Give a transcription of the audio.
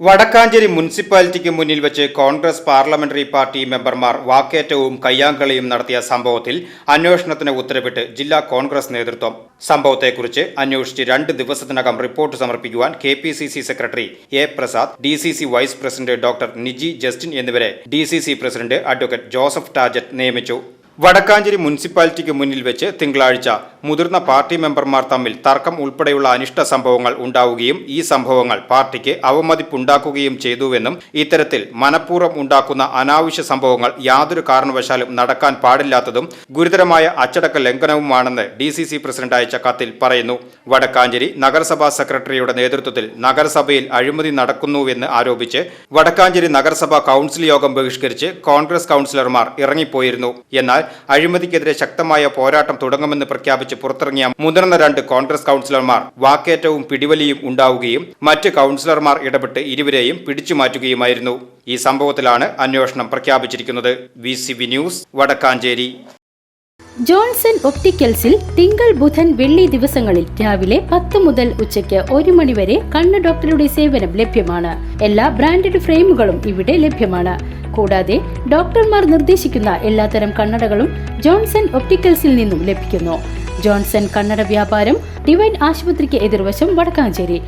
വടക്കാഞ്ചേരി മുനിസിപ്പാലിറ്റിക്ക് മുന്നിൽ വെച്ച് Congress parliamentary party മെമ്പർമാർ വാക്കേറ്റവും കയ്യാങ്കളിയും നടത്തിയ സംഭവത്തിൽ അന്വേഷണത്തിന് ഉത്തരവിട്ട് ജില്ലാ കോൺഗ്രസ് നേതൃത്വം. സംഭവത്തെക്കുറിച്ച് അന്വേഷിച്ച് രണ്ട് ദിവസത്തിനകം റിപ്പോർട്ട് സമർപ്പിക്കുവാൻ K P C C secretary A Prasad D C C vice president doctor Niji Justin എന്നിവരെ D C C president advocate Joseph Tajet നിയമിച്ചു. വടക്കാഞ്ചേരി മുനിസിപ്പാലിറ്റിക്ക് മുന്നിൽ വെച്ച് തിങ്കളാഴ്ച മുതിർന്ന പാർട്ടി മെമ്പർമാർ തമ്മിൽ തർക്കം ഉൾപ്പെടെയുള്ള അനിഷ്ട സംഭവങ്ങൾ ഉണ്ടാവുകയും ഈ സംഭവങ്ങൾ പാർട്ടിക്ക് അവമതിപ്പുണ്ടാക്കുകയും ചെയ്തുവെന്നും ഇത്തരത്തിൽ മനഃപൂർവം ഉണ്ടാക്കുന്ന അനാവശ്യ സംഭവങ്ങൾ യാതൊരു കാരണവശാലും നടക്കാൻ പാടില്ലാത്തതും ഗുരുതരമായ അച്ചടക്ക ലംഘനവുമാണെന്ന് ഡി സി സി പ്രസിഡന്റ് അയച്ച കത്തിൽ പറയുന്നു. വടക്കാഞ്ചേരി നഗരസഭാ സെക്രട്ടറിയുടെ നേതൃത്വത്തിൽ നഗരസഭയിൽ അഴിമതി നടക്കുന്നുവെന്ന് ആരോപിച്ച് വടക്കാഞ്ചേരി നഗരസഭാ കൗൺസിൽ യോഗം ബഹിഷ്കരിച്ച് കോൺഗ്രസ് കൗൺസിലർമാർ ഇറങ്ങിപ്പോയിരുന്നു. എന്നാൽ അഴിമതിക്കെതിരെ ശക്തമായ പോരാട്ടം തുടങ്ങുമെന്ന് പ്രഖ്യാപിച്ച് പുറത്തിറങ്ങിയ മുതിർന്ന രണ്ട് കോൺഗ്രസ് കൗൺസിലർമാർ വാക്കേറ്റവും പിടിവലിയും ഉണ്ടാവുകയും മറ്റ് കൗൺസിലർമാർ ഇടപെട്ട് ഇരുവരെയും പിടിച്ചുമാറ്റുകയുമായിരുന്നു ഈ സംഭവത്തിലാണ് അന്വേഷണം പ്രഖ്യാപിച്ചിരിക്കുന്നത്. V news Vadakkanchery. ജോൺസൺ ഒപ്റ്റിക്കൽസിൽ തിങ്കൾ ബുധൻ വെള്ളി ദിവസങ്ങളിൽ രാവിലെ പത്ത് മുതൽ ഉച്ചയ്ക്ക് ഒരു മണിവരെ കണ്ണ് ഡോക്ടറുടെ സേവനം ലഭ്യമാണ്. എല്ലാ ബ്രാൻഡഡ് ഫ്രെയിമുകളും ഇവിടെ ലഭ്യമാണ്. കൂടാതെ ഡോക്ടർമാർ നിർദ്ദേശിക്കുന്ന എല്ലാത്തരം കണ്ണടകളും ജോൺസൺ ഒപ്റ്റിക്കൽസിൽ നിന്നും ലഭിക്കുന്നു. ജോൺസൺ കണ്ണട വ്യാപാരം ഡിവൈൻ ആശുപത്രിക്ക് എതിർവശം വടക്കാഞ്ചേരി.